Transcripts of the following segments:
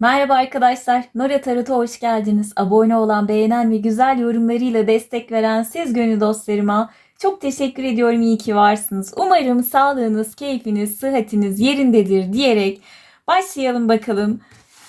Merhaba arkadaşlar, Nora Tarot'a hoş geldiniz. Abone olan, beğenen ve güzel yorumlarıyla destek veren siz gönül dostlarıma çok teşekkür ediyorum. İyi ki varsınız. Umarım sağlığınız, keyfiniz, sıhhatiniz yerindedir diyerek başlayalım bakalım.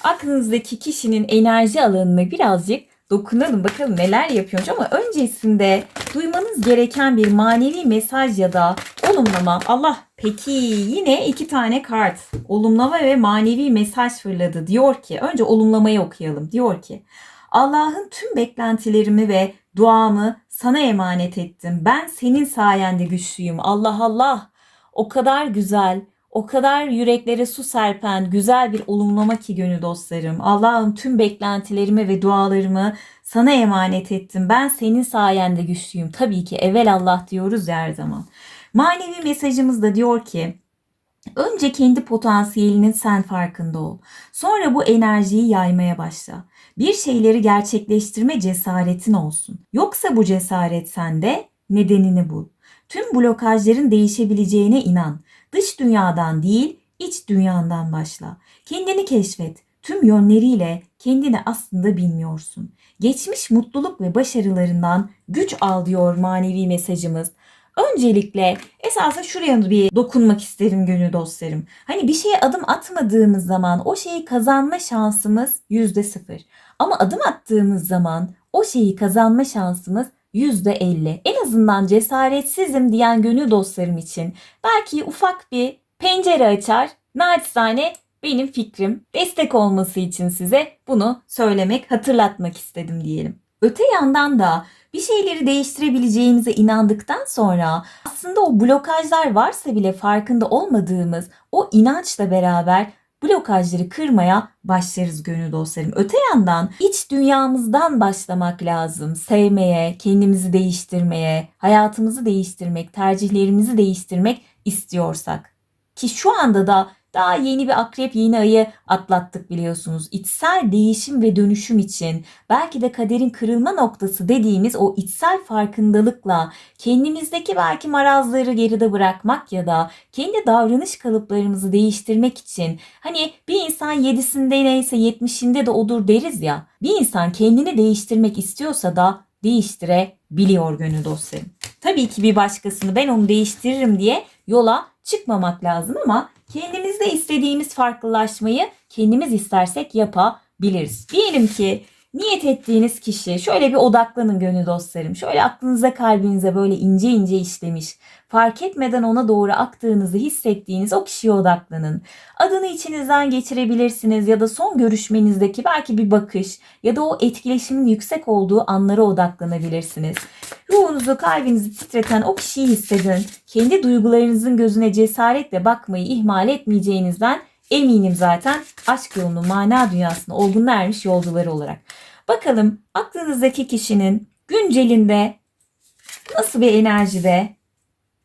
Aklınızdaki kişinin enerji alanına birazcık dokunalım bakalım neler yapıyormuş ama öncesinde duymanız gereken bir manevi mesaj ya da olumlama. Allah peki yine iki tane kart olumlama ve manevi mesaj fırladı. Diyor ki önce olumlamayı okuyalım. Diyor ki Allah'ın tüm beklentilerimi ve duamı sana emanet ettim. Ben senin sayende güçlüyüm. Allah Allah. O kadar güzel, o kadar yüreklere su serpen güzel bir olumlama ki gönül dostlarım. Allah'ım tüm beklentilerimi ve dualarımı sana emanet ettim. Ben senin sayende güçlüyüm. Tabii ki evvel Allah diyoruz ya her zaman. Manevi mesajımız da diyor ki Önce kendi potansiyelinin sen farkında ol. Sonra bu enerjiyi yaymaya başla. Bir şeyleri gerçekleştirme cesaretin olsun. Yoksa bu cesaret sende nedenini bul. Tüm blokajların değişebileceğine inan. Dış dünyadan değil, iç dünyandan başla. Kendini keşfet. Tüm yönleriyle kendini aslında bilmiyorsun. Geçmiş mutluluk ve başarılarından güç al diyor manevi mesajımız. Öncelikle esasında şuraya bir dokunmak isterim gönül dostlarım. Hani bir şeye adım atmadığımız zaman o şeyi kazanma şansımız yüzde sıfır. Ama adım attığımız zaman o şeyi kazanma şansımız yüzde elli. En azından cesaretsizim diyen gönül dostlarım için belki ufak bir pencere açar. Naçizane benim fikrim destek olması için size bunu söylemek, hatırlatmak istedim diyelim. Öte yandan da bir şeyleri değiştirebileceğimize inandıktan sonra aslında o blokajlar varsa bile farkında olmadığımız o inançla beraber blokajları kırmaya başlarız gönül dostlarım. Öte yandan iç dünyamızdan başlamak lazım. Sevmeye, kendimizi değiştirmeye, hayatımızı değiştirmek, tercihlerimizi değiştirmek istiyorsak. Ki şu anda da daha yeni bir akrep yeni ayı atlattık biliyorsunuz. İçsel değişim ve dönüşüm için belki de kaderin kırılma noktası dediğimiz o içsel farkındalıkla kendimizdeki belki marazları geride bırakmak ya da kendi davranış kalıplarımızı değiştirmek için hani bir insan yedisinde neyse yetmişinde de odur deriz ya. Bir insan kendini değiştirmek istiyorsa da değiştirebiliyor gönül dostlarım. Tabii ki bir başkasını ben onu değiştiririm diye yola çıkmamak lazım ama kendimizde istediğimiz farklılaşmayı kendimiz istersek yapabiliriz. Diyelim ki niyet ettiğiniz kişi şöyle bir odaklanın gönül dostlarım. Şöyle aklınıza kalbinize böyle ince ince işlemiş. Fark etmeden ona doğru aktığınızı hissettiğiniz o kişiye odaklanın. Adını içinizden geçirebilirsiniz ya da son görüşmenizdeki belki bir bakış ya da o etkileşimin yüksek olduğu anlara odaklanabilirsiniz. Ruhunuzu, kalbinizi titreten o kişiyi hissedin. Kendi duygularınızın gözüne cesaretle bakmayı ihmal etmeyeceğinizden eminim zaten aşk yolunun mana dünyasına olgunluğa ermiş yolcuları olarak. Bakalım aklınızdaki kişinin güncelinde nasıl bir enerjide?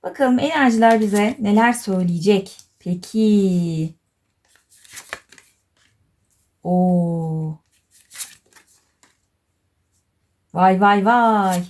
Bakalım enerjiler bize neler söyleyecek? Peki. Oo. Vay vay vay.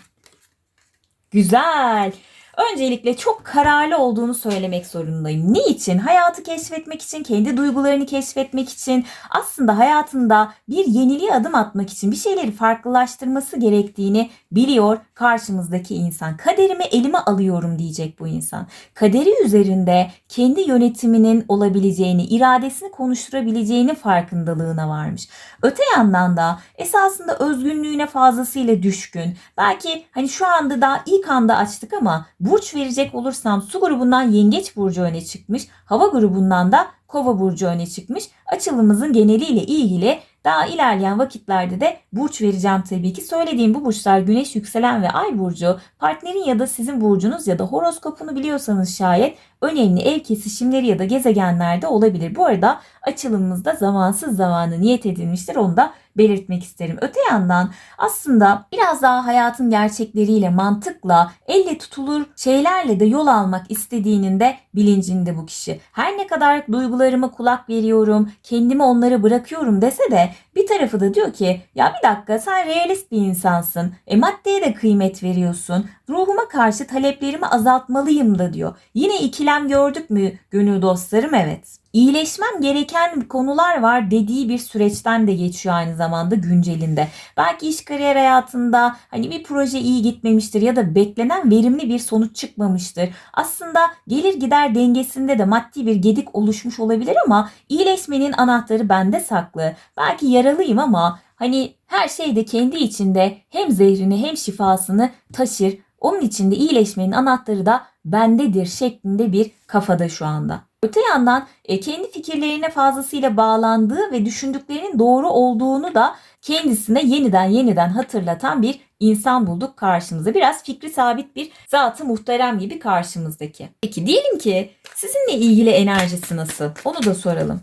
Güzel. Öncelikle çok kararlı olduğunu söylemek zorundayım. Niçin? Hayatı keşfetmek için, kendi duygularını keşfetmek için, aslında hayatında bir yeniliğe adım atmak için bir şeyleri farklılaştırması gerektiğini biliyor karşımızdaki insan. Kaderimi elime alıyorum diyecek bu insan. Kaderi üzerinde kendi yönetiminin olabileceğini, iradesini konuşturabileceğini farkındalığına varmış. Öte yandan da esasında özgünlüğüne fazlasıyla düşkün. Belki hani şu anda daha ilk anda açtık ama burç verecek olursam su grubundan yengeç burcu öne çıkmış. Hava grubundan da kova burcu öne çıkmış. Açılımımızın geneliyle ilgili daha ilerleyen vakitlerde de burç vereceğim tabii ki. Söylediğim bu burçlar güneş, yükselen ve ay burcu partnerin ya da sizin burcunuz ya da horoskopunu biliyorsanız şayet önemli ev kesişimleri ya da gezegenlerde olabilir. Bu arada açılımımızda zamansız zamanı niyet edilmiştir. Onu da belirtmek isterim. Öte yandan aslında biraz daha hayatın gerçekleriyle, mantıkla, elle tutulur şeylerle de yol almak istediğinin de bilincinde bu kişi. Her ne kadar duygularıma kulak veriyorum, kendimi onlara bırakıyorum dese de bir tarafı da diyor ki ya bir dakika sen realist bir insansın. E maddeye de kıymet veriyorsun. Ruhuma karşı taleplerimi azaltmalıyım da diyor. Yine ikilem gördük mü gönül dostlarım? Evet. İyileşmem gereken konular var dediği bir süreçten de geçiyor aynı zamanda güncelinde. Belki iş kariyer hayatında hani bir proje iyi gitmemiştir ya da beklenen verimli bir sonuç çıkmamıştır. Aslında gelir gider dengesinde de maddi bir gedik oluşmuş olabilir ama iyileşmenin anahtarı bende saklı. Belki yaralıyım ama hani her şey de kendi içinde hem zehrini hem şifasını taşır. Onun için de iyileşmenin anahtarı da bendedir şeklinde bir kafada şu anda. Öte yandan e, kendi fikirlerine fazlasıyla bağlandığı ve düşündüklerinin doğru olduğunu da kendisine yeniden yeniden hatırlatan bir insan bulduk karşımıza. Biraz fikri sabit bir zatı muhterem gibi karşımızdaki. Peki diyelim ki sizinle ilgili enerjisi nasıl? Onu da soralım.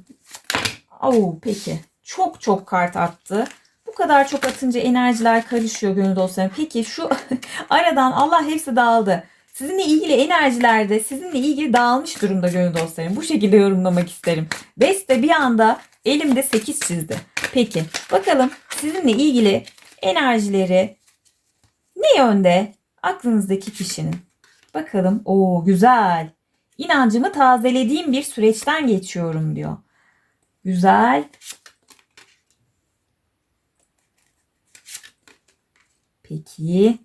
Oo, peki. Çok çok kart attı. Bu kadar çok atınca enerjiler karışıyor gönül dostlarım. Peki şu aradan Allah hepsi dağıldı. Sizinle ilgili enerjilerde sizinle ilgili dağılmış durumda gönül dostlarım. Bu şekilde yorumlamak isterim. Deste bir anda elimde 8 çizdi. Peki bakalım sizinle ilgili enerjileri ne yönde aklınızdaki kişinin? Bakalım. Oo güzel. İnancımı tazelediğim bir süreçten geçiyorum diyor. Güzel. Peki.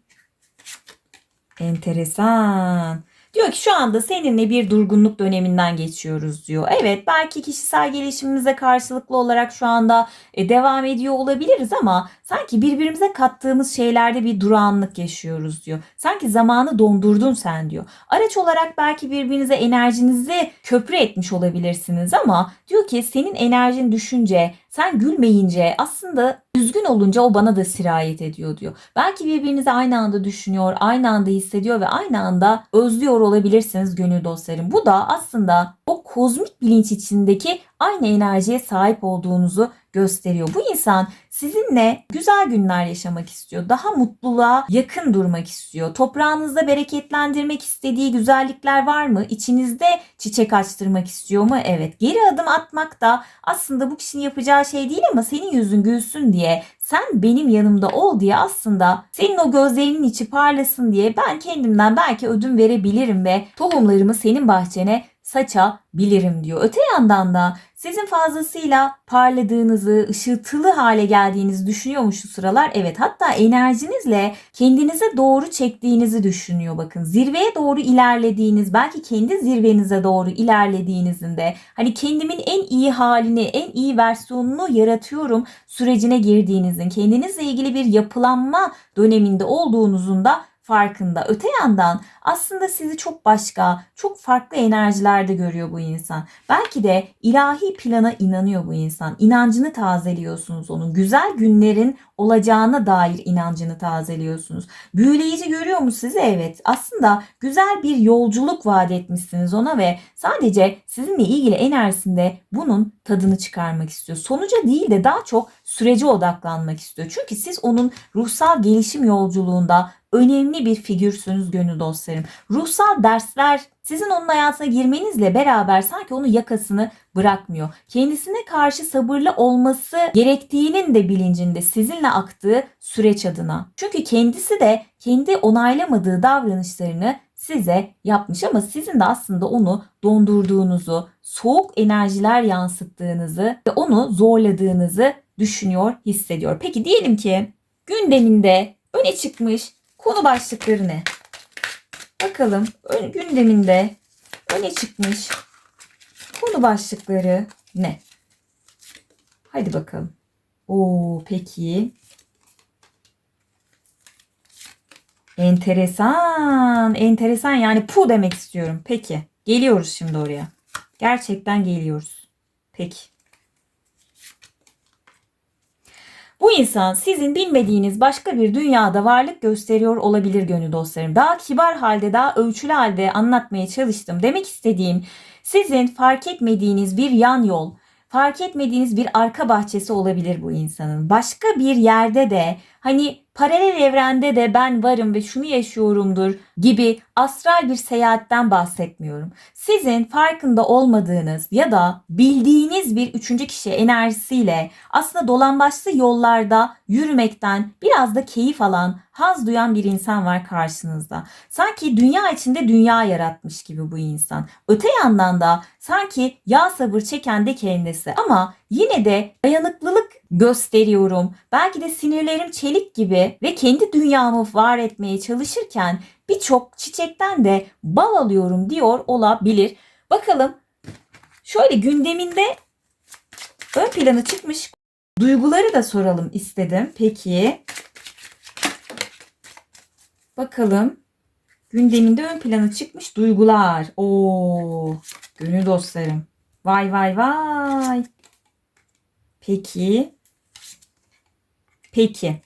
Enteresan. Diyor ki şu anda seninle bir durgunluk döneminden geçiyoruz diyor. Evet belki kişisel gelişimimize karşılıklı olarak şu anda e, devam ediyor olabiliriz ama sanki birbirimize kattığımız şeylerde bir durağanlık yaşıyoruz diyor. Sanki zamanı dondurdun sen diyor. Araç olarak belki birbirinize enerjinizi köprü etmiş olabilirsiniz ama diyor ki senin enerjin düşünce, sen gülmeyince aslında üzgün olunca o bana da sirayet ediyor diyor. Belki birbirinizi aynı anda düşünüyor, aynı anda hissediyor ve aynı anda özlüyor olabilirsiniz gönül dostlarım. Bu da aslında o kozmik bilinç içindeki aynı enerjiye sahip olduğunuzu gösteriyor. Bu insan sizinle güzel günler yaşamak istiyor. Daha mutluluğa yakın durmak istiyor. Toprağınızda bereketlendirmek istediği güzellikler var mı? İçinizde çiçek açtırmak istiyor mu? Evet. Geri adım atmak da aslında bu kişinin yapacağı şey değil ama senin yüzün gülsün diye sen benim yanımda ol diye aslında senin o gözlerinin içi parlasın diye ben kendimden belki ödün verebilirim ve tohumlarımı senin bahçene saçabilirim diyor. Öte yandan da sizin fazlasıyla parladığınızı, ışıltılı hale geldiğinizi düşünüyormuş şu sıralar. Evet hatta enerjinizle kendinize doğru çektiğinizi düşünüyor bakın. Zirveye doğru ilerlediğiniz, belki kendi zirvenize doğru ilerlediğinizin hani kendimin en iyi halini, en iyi versiyonunu yaratıyorum sürecine girdiğinizin, kendinizle ilgili bir yapılanma döneminde olduğunuzun da farkında. Öte yandan aslında sizi çok başka, çok farklı enerjilerde görüyor bu insan. Belki de ilahi plana inanıyor bu insan. İnancını tazeliyorsunuz onun. Güzel günlerin olacağına dair inancını tazeliyorsunuz. Büyüleyici görüyor mu sizi? Evet. Aslında güzel bir yolculuk vaat etmişsiniz ona ve sadece sizinle ilgili enerjisinde bunun tadını çıkarmak istiyor. Sonuca değil de daha çok sürece odaklanmak istiyor. Çünkü siz onun ruhsal gelişim yolculuğunda önemli bir figürsünüz gönül dostlarım. Ruhsal dersler sizin onun hayatına girmenizle beraber sanki onun yakasını bırakmıyor. Kendisine karşı sabırlı olması gerektiğinin de bilincinde sizinle aktığı süreç adına. Çünkü kendisi de kendi onaylamadığı davranışlarını size yapmış ama sizin de aslında onu dondurduğunuzu, soğuk enerjiler yansıttığınızı ve onu zorladığınızı düşünüyor, hissediyor. Peki diyelim ki gündeminde öne çıkmış konu başlıkları ne? Bakalım gündeminde öne çıkmış konu başlıkları ne? Haydi bakalım. Oo peki. Enteresan, enteresan yani pu demek istiyorum. Peki. Geliyoruz şimdi oraya. Gerçekten geliyoruz. Peki. Bu insan sizin bilmediğiniz başka bir dünyada varlık gösteriyor olabilir gönül dostlarım. Daha kibar halde, daha ölçülü halde anlatmaya çalıştım. Demek istediğim sizin fark etmediğiniz bir yan yol, fark etmediğiniz bir arka bahçesi olabilir bu insanın. Başka bir yerde de hani paralel evrende de ben varım ve şunu yaşıyorumdur gibi astral bir seyahatten bahsetmiyorum. Sizin farkında olmadığınız ya da bildiğiniz bir üçüncü kişi enerjisiyle aslında dolambaçlı yollarda yürümekten biraz da keyif alan, haz duyan bir insan var karşınızda. Sanki dünya içinde dünya yaratmış gibi bu insan. Öte yandan da sanki yağ sabır çeken de kendisi ama yine de dayanıklılık gösteriyorum. Belki de sinirlerim çelik gibi ve kendi dünyamı var etmeye çalışırken birçok çiçekten de bal alıyorum diyor olabilir. Bakalım şöyle gündeminde ön plana çıkmış duyguları da soralım istedim. Peki bakalım gündeminde ön plana çıkmış duygular. Oo, gönül dostlarım. Vay vay vay. Peki. Peki.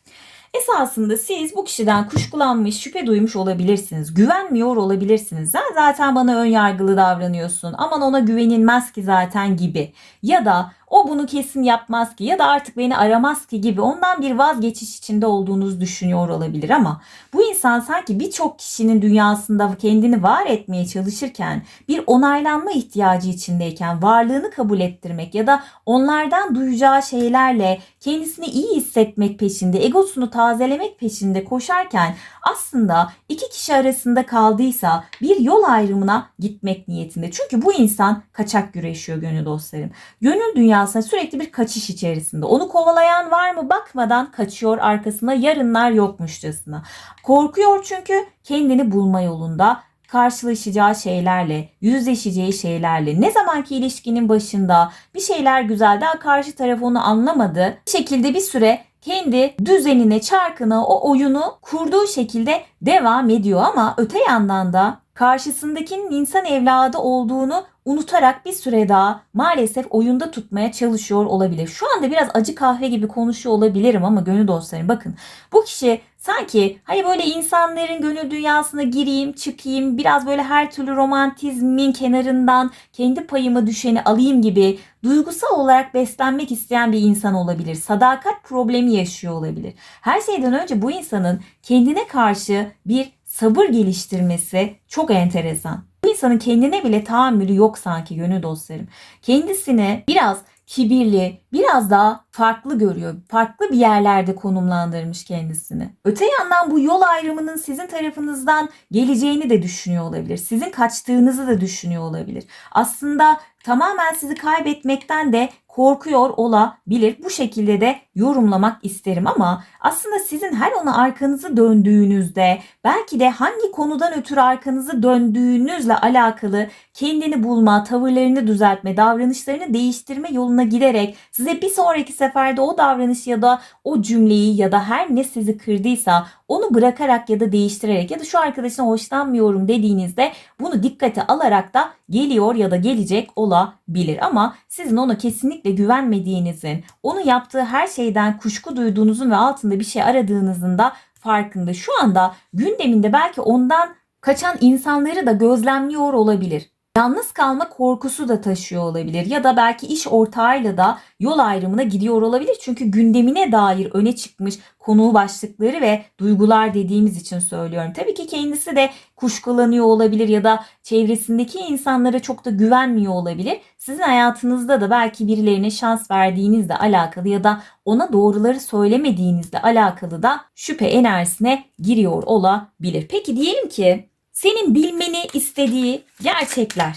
Esasında siz bu kişiden kuşkulanmış, şüphe duymuş olabilirsiniz. Güvenmiyor olabilirsiniz. Zaten bana ön yargılı davranıyorsun. Aman ona güvenilmez ki zaten gibi. Ya da o bunu kesin yapmaz ki ya da artık beni aramaz ki gibi ondan bir vazgeçiş içinde olduğunuzu düşünüyor olabilir ama bu insan sanki birçok kişinin dünyasında kendini var etmeye çalışırken bir onaylanma ihtiyacı içindeyken varlığını kabul ettirmek ya da onlardan duyacağı şeylerle kendisini iyi hissetmek peşinde, egosunu tazelemek peşinde koşarken aslında iki kişi arasında kaldıysa bir yol ayrımına gitmek niyetinde. Çünkü bu insan kaçak güreşiyor gönül dostlarım. Gönül dünyasına sürekli bir kaçış içerisinde. Onu kovalayan var mı bakmadan kaçıyor arkasına yarınlar yokmuşçasına. Korkuyor çünkü kendini bulma yolunda karşılaşacağı şeylerle, yüzleşeceği şeylerle, ne zamanki ilişkinin başında bir şeyler güzel daha karşı taraf onu anlamadı. Bir şekilde bir süre kendi düzenine, çarkına, o oyunu kurduğu şekilde devam ediyor ama öte yandan da karşısındakinin insan evladı olduğunu unutarak bir süre daha maalesef oyunda tutmaya çalışıyor olabilir. Şu anda biraz acı kahve gibi konuşuyor olabilirim ama gönül dostlarım bakın bu kişi sanki hani böyle insanların gönül dünyasına gireyim çıkayım biraz böyle her türlü romantizmin kenarından kendi payıma düşeni alayım gibi duygusal olarak beslenmek isteyen bir insan olabilir. Sadakat problemi yaşıyor olabilir. Her şeyden önce bu insanın kendine karşı bir sabır geliştirmesi çok enteresan. Bu insanın kendine bile tahammülü yok sanki gönül dostlarım. Kendisine biraz kibirli, biraz daha farklı görüyor. Farklı bir yerlerde konumlandırmış kendisini. Öte yandan bu yol ayrımının sizin tarafınızdan geleceğini de düşünüyor olabilir. Sizin kaçtığınızı da düşünüyor olabilir. Aslında tamamen sizi kaybetmekten de korkuyor olabilir. Bu şekilde de yorumlamak isterim ama aslında sizin her ona arkanızı döndüğünüzde belki de hangi konudan ötürü arkanızı döndüğünüzle alakalı kendini bulma, tavırlarını düzeltme, davranışlarını değiştirme yoluna giderek size bir sonraki seferde o davranış ya da o cümleyi ya da her ne sizi kırdıysa onu bırakarak ya da değiştirerek ya da şu arkadaşına hoşlanmıyorum dediğinizde bunu dikkate alarak da geliyor ya da gelecek olabilir. Ama sizin ona kesinlikle güvenmediğinizin, onu yaptığı her şeyden kuşku duyduğunuzun ve altında bir şey aradığınızın da farkında. Şu anda gündeminde belki ondan kaçan insanları da gözlemliyor olabilir. Yalnız kalma korkusu da taşıyor olabilir ya da belki iş ortağıyla da yol ayrımına gidiyor olabilir. Çünkü gündemine dair öne çıkmış konu başlıkları ve duygular dediğimiz için söylüyorum. Tabii ki kendisi de kuşkulanıyor olabilir ya da çevresindeki insanlara çok da güvenmiyor olabilir. Sizin hayatınızda da belki birilerine şans verdiğinizle alakalı ya da ona doğruları söylemediğinizle alakalı da şüphe enerjisine giriyor olabilir. Peki diyelim ki senin bilmeni istediği gerçekler.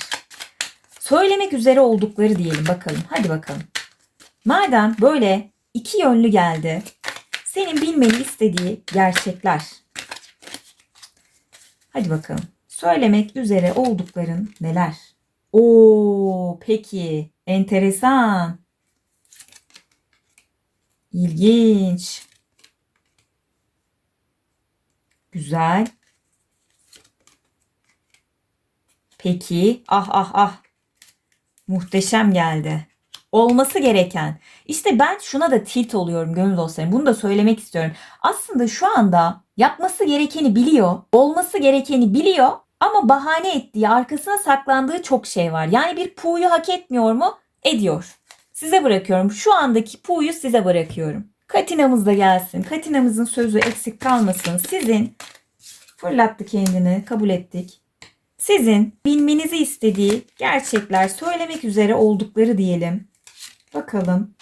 Söylemek üzere oldukları diyelim bakalım. Hadi bakalım. Madem böyle iki yönlü geldi. Senin bilmeni istediği gerçekler. Hadi bakalım. Söylemek üzere oldukların neler? Oo, peki. Enteresan. İlginç. Güzel. Peki. Ah ah ah. Muhteşem geldi. Olması gereken. İşte ben şuna da tilt oluyorum gönül dostlarım. Bunu da söylemek istiyorum. Aslında şu anda yapması gerekeni biliyor. Olması gerekeni biliyor. Ama bahane ettiği, arkasına saklandığı çok şey var. Yani bir pu'yu hak etmiyor mu? Ediyor. Size bırakıyorum. Şu andaki pu'yu size bırakıyorum. Katinamız da gelsin. Katinamızın sözü eksik kalmasın. Sizin fırlattı kendini, kabul ettik. Sizin bilmenizi istediği gerçekler söylemek üzere oldukları diyelim. Bakalım.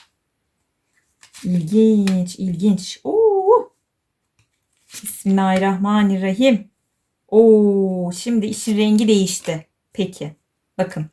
İlginç, ilginç. Oo. Bismillahirrahmanirrahim. Oo, şimdi işin rengi değişti. Peki. Bakın.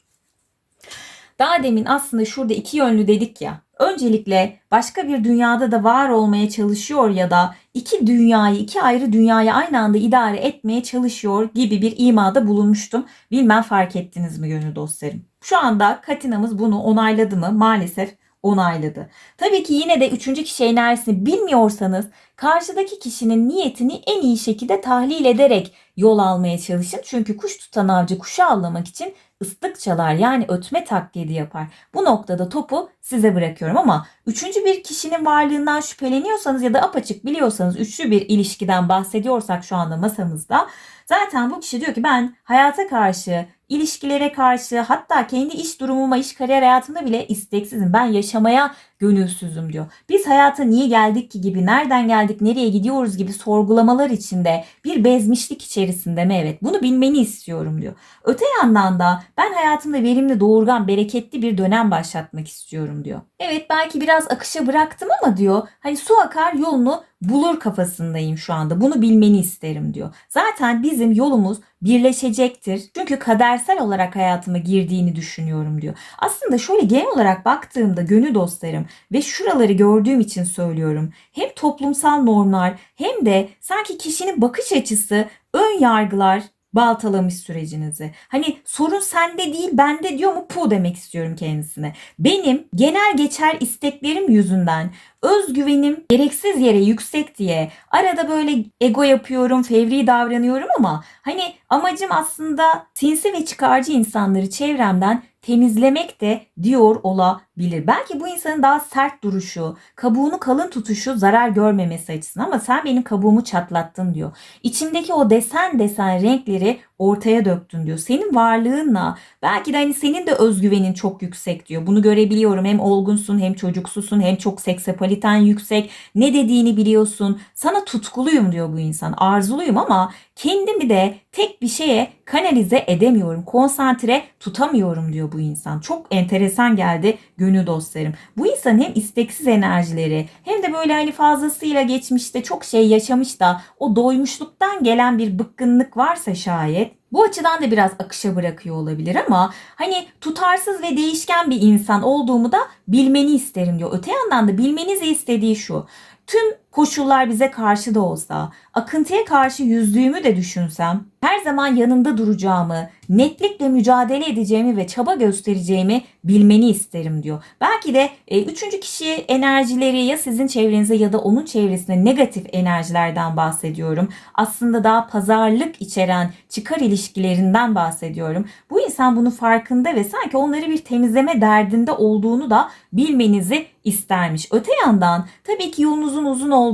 Daha demin aslında şurada iki yönlü dedik ya. Öncelikle başka bir dünyada da var olmaya çalışıyor ya da iki dünyayı, iki ayrı dünyayı aynı anda idare etmeye çalışıyor gibi bir imada bulunmuştum. Bilmem fark ettiniz mi gönül dostlarım. Şu anda Katina'mız bunu onayladı mı? Maalesef onayladı. Tabii ki yine de üçüncü kişi enerjisini bilmiyorsanız karşıdaki kişinin niyetini en iyi şekilde tahlil ederek yol almaya çalışın. Çünkü kuş tutan avcı kuşu avlamak için ıslık çalar yani ötme taklidi yapar. Bu noktada topu size bırakıyorum ama üçüncü bir kişinin varlığından şüpheleniyorsanız ya da apaçık biliyorsanız üçlü bir ilişkiden bahsediyorsak şu anda masamızda zaten bu kişi diyor ki ben hayata karşı ilişkilere karşı hatta kendi iş durumuma, iş kariyer hayatımda bile isteksizim. Ben yaşamaya gönülsüzüm diyor. Biz hayata niye geldik ki gibi, nereden geldik, nereye gidiyoruz gibi sorgulamalar içinde bir bezmişlik içerisinde mi? Evet bunu bilmeni istiyorum diyor. Öte yandan da ben hayatımda verimli, doğurgan, bereketli bir dönem başlatmak istiyorum diyor. Evet belki biraz akışa bıraktım ama diyor hani su akar yolunu bulur kafasındayım şu anda. Bunu bilmeni isterim diyor. Zaten bizim yolumuz birleşecektir. Çünkü kadersel olarak hayatıma girdiğini düşünüyorum diyor. Aslında şöyle genel olarak baktığımda gönül dostlarım ve şuraları gördüğüm için söylüyorum. Hem toplumsal normlar hem de sanki kişinin bakış açısı, ön yargılar baltalamış sürecinizi. Hani sorun sende değil bende diyor mu pu demek istiyorum kendisine. Benim genel geçer isteklerim yüzünden özgüvenim gereksiz yere yüksek diye arada böyle ego yapıyorum, fevri davranıyorum ama hani amacım aslında sinsi ve çıkarcı insanları çevremden temizlemek de diyor olabilir. Belki bu insanın daha sert duruşu, kabuğunu kalın tutuşu zarar görmemesi açısından ama sen benim kabuğumu çatlattın diyor. İçimdeki o desen desen renkleri ortaya döktün diyor. Senin varlığınla belki de hani senin de özgüvenin çok yüksek diyor. Bunu görebiliyorum. Hem olgunsun hem çocuksusun hem çok seksapaliten yüksek. Ne dediğini biliyorsun. Sana tutkuluyum diyor bu insan. Arzuluyum ama kendimi de tek bir şeye kanalize edemiyorum. Konsantre tutamıyorum diyor bu insan. Çok enteresan geldi gönül dostlarım. Bu insan hem isteksiz enerjileri hem de böyle hani fazlasıyla geçmişte çok şey yaşamış da o doymuşluktan gelen bir bıkkınlık varsa şayet bu açıdan da biraz akışa bırakıyor olabilir ama hani tutarsız ve değişken bir insan olduğumu da bilmeni isterim diyor. Öte yandan da bilmenizi istediği şu. Tüm koşullar bize karşı da olsa, akıntıya karşı yüzdüğümü de düşünsem, her zaman yanında duracağımı, netlikle mücadele edeceğimi ve çaba göstereceğimi bilmeni isterim diyor. Belki de e, üçüncü kişi enerjileri ya sizin çevrenize ya da onun çevresinde negatif enerjilerden bahsediyorum. Aslında daha pazarlık içeren çıkar ilişkilerinden bahsediyorum. Bu insan bunun farkında ve sanki onları bir temizleme derdinde olduğunu da bilmenizi istermiş. Öte yandan tabii ki yolunuzun uzun olduğunu,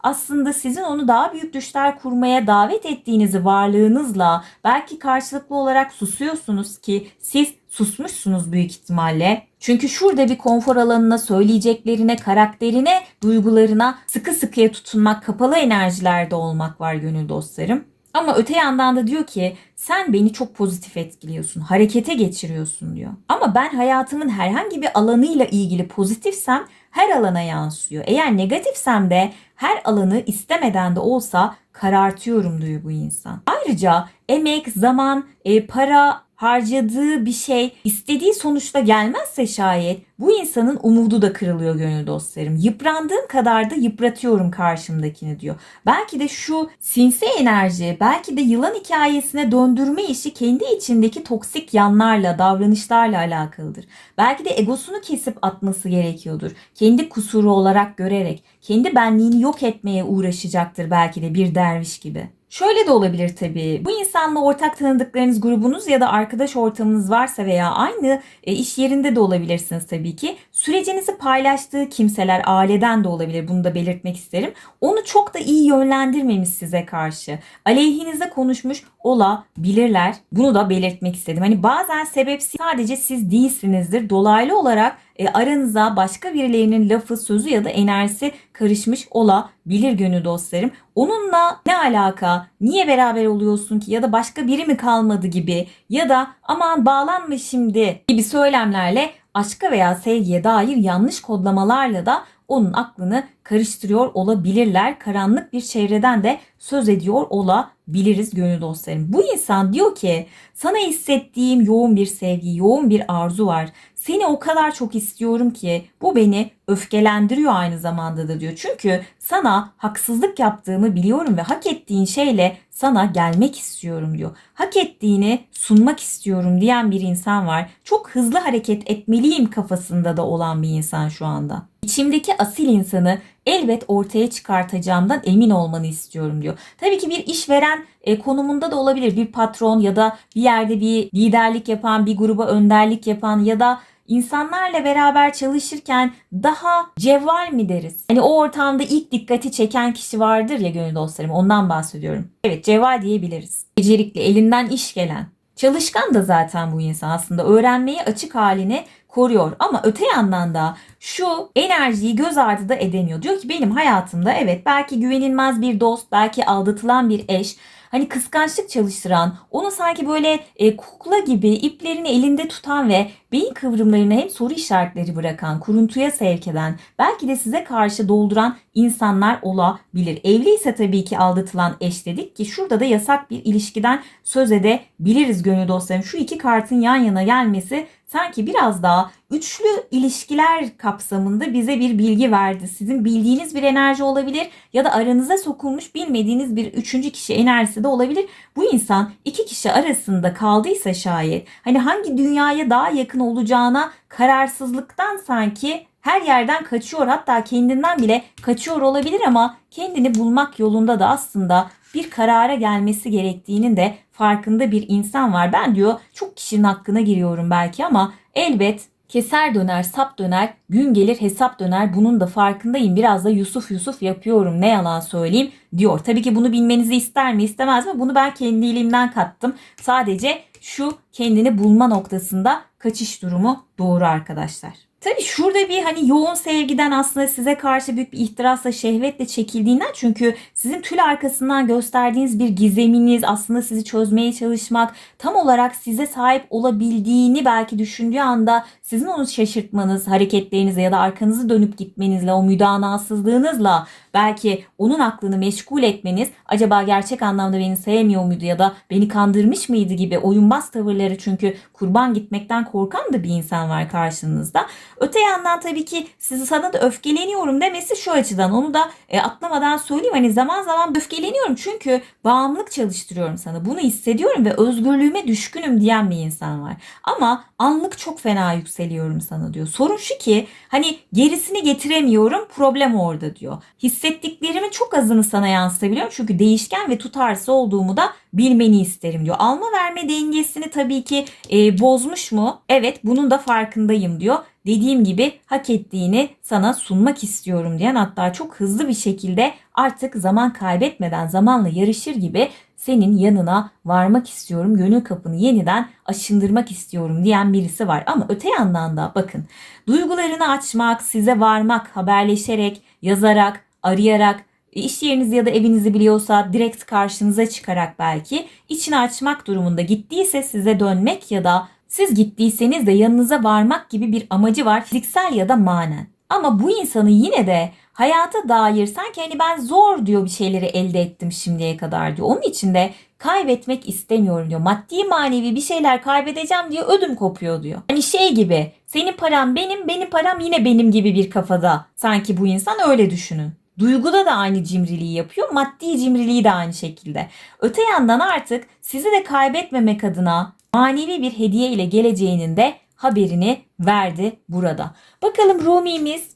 aslında sizin onu daha büyük düşler kurmaya davet ettiğinizi varlığınızla belki karşılıklı olarak susuyorsunuz ki siz susmuşsunuz büyük ihtimalle. Çünkü şurada bir konfor alanına, söyleyeceklerine, karakterine, duygularına sıkı sıkıya tutunmak, kapalı enerjilerde olmak var gönül dostlarım. Ama öte yandan da diyor ki sen beni çok pozitif etkiliyorsun, harekete geçiriyorsun diyor. Ama ben hayatımın herhangi bir alanıyla ilgili pozitifsem her alana yansıyor. Eğer negatifsem de her alanı istemeden de olsa karartıyorum diyor bu insan. Ayrıca emek, zaman, e, para, harcadığı bir şey istediği sonuçta gelmezse şayet bu insanın umudu da kırılıyor gönül dostlarım. Yıprandığım kadar da yıpratıyorum karşımdakini diyor. Belki de şu sinsi enerji, belki de yılan hikayesine döndürme işi kendi içindeki toksik yanlarla, davranışlarla alakalıdır. Belki de egosunu kesip atması gerekiyordur. Kendi kusuru olarak görerek, kendi benliğini yok etmeye uğraşacaktır belki de bir derviş gibi. Şöyle de olabilir tabii. Bu insanla ortak tanıdıklarınız grubunuz ya da arkadaş ortamınız varsa veya aynı e, iş yerinde de olabilirsiniz tabii ki. Sürecinizi paylaştığı kimseler aileden de olabilir. Bunu da belirtmek isterim. Onu çok da iyi yönlendirmemiş size karşı. Aleyhinize konuşmuş olabilirler. Bunu da belirtmek istedim. Hani bazen sebepsiz sadece siz değilsinizdir. Dolaylı olarak e, aranıza başka birilerinin lafı, sözü ya da enerjisi karışmış olabilir gönül dostlarım. Onunla ne alaka? Niye beraber oluyorsun ki? Ya da başka biri mi kalmadı gibi ya da aman bağlanma şimdi gibi söylemlerle aşka veya sevgiye dair yanlış kodlamalarla da onun aklını karıştırıyor olabilirler. Karanlık bir çevreden de söz ediyor olabiliriz gönül dostlarım. Bu insan diyor ki sana hissettiğim yoğun bir sevgi, yoğun bir arzu var. Seni o kadar çok istiyorum ki bu beni öfkelendiriyor aynı zamanda da diyor. Çünkü sana haksızlık yaptığımı biliyorum ve hak ettiğin şeyle sana gelmek istiyorum diyor. Hak ettiğini sunmak istiyorum diyen bir insan var. Çok hızlı hareket etmeliyim kafasında da olan bir insan şu anda. İçimdeki asil insanı elbet ortaya çıkartacağımdan emin olmanı istiyorum diyor. Tabii ki bir işveren e, konumunda da olabilir. Bir patron ya da bir yerde bir liderlik yapan, bir gruba önderlik yapan ya da insanlarla beraber çalışırken daha cevval mi deriz? Hani o ortamda ilk dikkati çeken kişi vardır ya gönül dostlarım ondan bahsediyorum. Evet cevval diyebiliriz. Becerikli, elinden iş gelen. Çalışkan da zaten bu insan aslında öğrenmeye açık halini koruyor. Ama öte yandan da şu enerjiyi göz ardı da edemiyor. Diyor ki benim hayatımda evet belki güvenilmez bir dost, belki aldatılan bir eş, hani kıskançlık çalıştıran, onu sanki böyle e, kukla gibi iplerini elinde tutan ve beyin kıvrımlarına hem soru işaretleri bırakan, kuruntuya sevk eden, belki de size karşı dolduran insanlar olabilir. Evli ise tabii ki aldatılan eş dedik ki şurada da yasak bir ilişkiden söz edebiliriz gönül dostlarım. Şu iki kartın yan yana gelmesi sanki biraz daha üçlü ilişkiler kapsamında bize bir bilgi verdi. Sizin bildiğiniz bir enerji olabilir ya da aranıza sokulmuş bilmediğiniz bir üçüncü kişi enerjisi de olabilir. Bu insan iki kişi arasında kaldıysa şayet hani hangi dünyaya daha yakın olacağına kararsızlıktan sanki her yerden kaçıyor hatta kendinden bile kaçıyor olabilir ama kendini bulmak yolunda da aslında bir karara gelmesi gerektiğinin de farkında bir insan var. Ben diyor çok kişinin hakkına giriyorum belki ama elbet keser döner, sap döner, gün gelir hesap döner. Bunun da farkındayım. Biraz da Yusuf Yusuf yapıyorum ne yalan söyleyeyim diyor. Tabii ki bunu bilmenizi ister mi istemez mi? Bunu ben kendiliğimden kattım. Sadece şu kendini bulma noktasında kaçış durumu doğru arkadaşlar. Tabii şurada bir hani yoğun sevgiden aslında size karşı büyük bir ihtirasla şehvetle çekildiğinden çünkü sizin tül arkasından gösterdiğiniz bir gizeminiz aslında sizi çözmeye çalışmak tam olarak size sahip olabildiğini belki düşündüğü anda sizin onu şaşırtmanız hareketlerinizle ya da arkanızı dönüp gitmenizle o müdanasızlığınızla belki onun aklını meşgul etmeniz acaba gerçek anlamda beni sevmiyor muydu ya da beni kandırmış mıydı gibi oyunbaz tavırları çünkü kurban gitmekten korkan da bir insan var karşınızda. Öte yandan tabii ki sizi sana da öfkeleniyorum demesi şu açıdan onu da e, atlamadan söyleyeyim. Hani zaman zaman öfkeleniyorum çünkü bağımlılık çalıştırıyorum sana. Bunu hissediyorum ve özgürlüğüme düşkünüm diyen bir insan var. Ama anlık çok fena yükseliyorum sana diyor. Sorun şu ki hani gerisini getiremiyorum problem orada diyor. Hissettiklerimi çok azını sana yansıtabiliyorum çünkü değişken ve tutarsız olduğumu da bilmeni isterim diyor. Alma verme dengesini tabii ki e, bozmuş mu? Evet bunun da farkındayım diyor. Dediğim gibi hak ettiğini sana sunmak istiyorum diyen hatta çok hızlı bir şekilde artık zaman kaybetmeden zamanla yarışır gibi senin yanına varmak istiyorum. Gönül kapını yeniden aşındırmak istiyorum diyen birisi var. Ama öte yandan da bakın duygularını açmak, size varmak, haberleşerek, yazarak, arayarak iş yerinizi ya da evinizi biliyorsa direkt karşınıza çıkarak belki içini açmak durumunda gittiyse size dönmek ya da siz gittiyseniz de yanınıza varmak gibi bir amacı var fiziksel ya da manen. Ama bu insanı yine de hayata dair sanki hani ben zor diyor bir şeyleri elde ettim şimdiye kadar diyor. Onun için de kaybetmek istemiyorum diyor. Maddi manevi bir şeyler kaybedeceğim diye ödüm kopuyor diyor. Hani şey gibi senin param benim benim param yine benim gibi bir kafada. Sanki bu insan öyle düşünün. Duyguda da aynı cimriliği yapıyor. Maddi cimriliği de aynı şekilde. Öte yandan artık sizi de kaybetmemek adına manevi bir hediye ile geleceğinin de haberini verdi burada. Bakalım Rumi'miz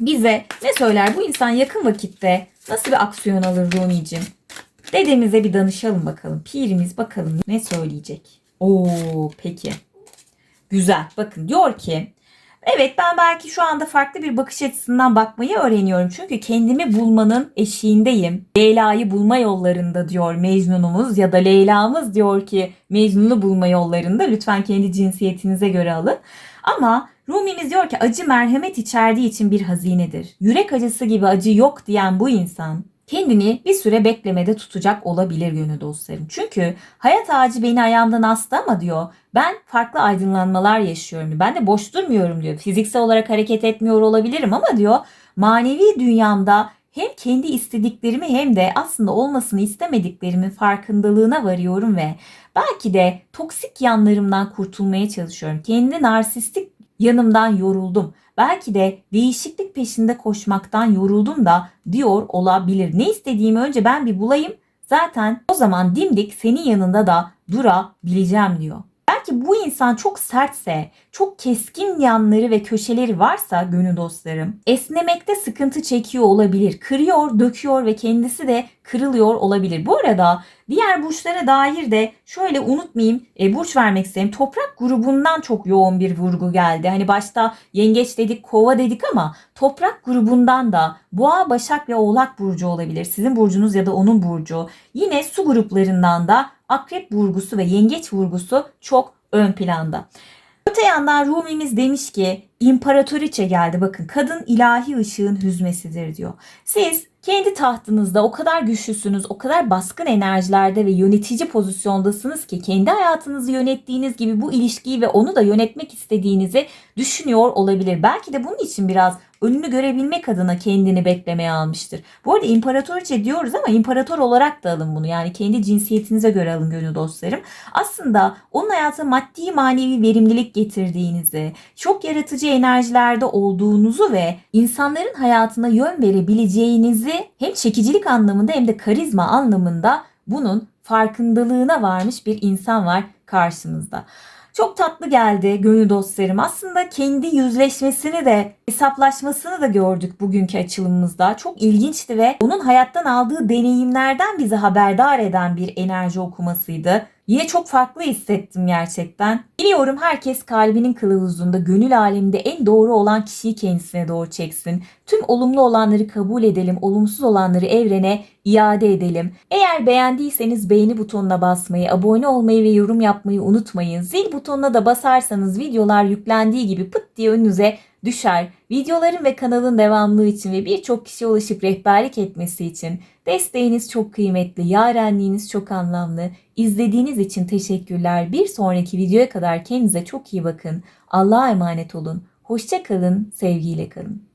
bize ne söyler? Bu insan yakın vakitte nasıl bir aksiyon alır Rumi'cim? Dedemize bir danışalım bakalım. Pirimiz bakalım ne söyleyecek. Oo peki. Güzel. Bakın diyor ki Evet ben belki şu anda farklı bir bakış açısından bakmayı öğreniyorum. Çünkü kendimi bulmanın eşiğindeyim. Leyla'yı bulma yollarında diyor Mecnun'umuz ya da Leyla'mız diyor ki Mecnun'u bulma yollarında. Lütfen kendi cinsiyetinize göre alın. Ama Rumimiz diyor ki acı merhamet içerdiği için bir hazinedir. Yürek acısı gibi acı yok diyen bu insan kendini bir süre beklemede tutacak olabilir gönül dostlarım. Çünkü hayat ağacı beni ayağımdan astı ama diyor ben farklı aydınlanmalar yaşıyorum. Ben de boş durmuyorum diyor. Fiziksel olarak hareket etmiyor olabilirim ama diyor manevi dünyamda hem kendi istediklerimi hem de aslında olmasını istemediklerimin farkındalığına varıyorum ve belki de toksik yanlarımdan kurtulmaya çalışıyorum. Kendi narsistik yanımdan yoruldum. Belki de değişiklik peşinde koşmaktan yoruldum da diyor olabilir. Ne istediğimi önce ben bir bulayım. Zaten o zaman dimdik senin yanında da durabileceğim diyor. Belki bu insan çok sertse, çok keskin yanları ve köşeleri varsa gönül dostlarım, esnemekte sıkıntı çekiyor olabilir. Kırıyor, döküyor ve kendisi de kırılıyor olabilir. Bu arada diğer burçlara dair de şöyle unutmayayım e, burç vermek isterim. Toprak grubundan çok yoğun bir vurgu geldi. Hani başta yengeç dedik, kova dedik ama toprak grubundan da boğa, başak ve oğlak burcu olabilir. Sizin burcunuz ya da onun burcu. Yine su gruplarından da akrep vurgusu ve yengeç vurgusu çok ön planda. Öte yandan Rumimiz demiş ki imparatoriçe geldi bakın kadın ilahi ışığın hüzmesidir diyor. Siz kendi tahtınızda o kadar güçlüsünüz, o kadar baskın enerjilerde ve yönetici pozisyondasınız ki kendi hayatınızı yönettiğiniz gibi bu ilişkiyi ve onu da yönetmek istediğinizi düşünüyor olabilir. Belki de bunun için biraz önünü görebilmek adına kendini beklemeye almıştır. Bu arada imparatoriçe diyoruz ama imparator olarak da alın bunu. Yani kendi cinsiyetinize göre alın gönül dostlarım. Aslında onun hayatına maddi manevi verimlilik getirdiğinizi, çok yaratıcı enerjilerde olduğunuzu ve insanların hayatına yön verebileceğinizi hem çekicilik anlamında hem de karizma anlamında bunun farkındalığına varmış bir insan var karşımızda. Çok tatlı geldi gönül dostlarım. Aslında kendi yüzleşmesini de hesaplaşmasını da gördük bugünkü açılımımızda. Çok ilginçti ve onun hayattan aldığı deneyimlerden bizi haberdar eden bir enerji okumasıydı. Yine çok farklı hissettim gerçekten. Biliyorum herkes kalbinin kılavuzunda, gönül aleminde en doğru olan kişiyi kendisine doğru çeksin. Tüm olumlu olanları kabul edelim, olumsuz olanları evrene iade edelim. Eğer beğendiyseniz beğeni butonuna basmayı, abone olmayı ve yorum yapmayı unutmayın. Zil butonuna da basarsanız videolar yüklendiği gibi pıt diye önünüze düşer. Videoların ve kanalın devamlılığı için ve birçok kişiye ulaşıp rehberlik etmesi için desteğiniz çok kıymetli, yarenliğiniz çok anlamlı. İzlediğiniz için teşekkürler. Bir sonraki videoya kadar kendinize çok iyi bakın. Allah'a emanet olun. Hoşça kalın, sevgiyle kalın.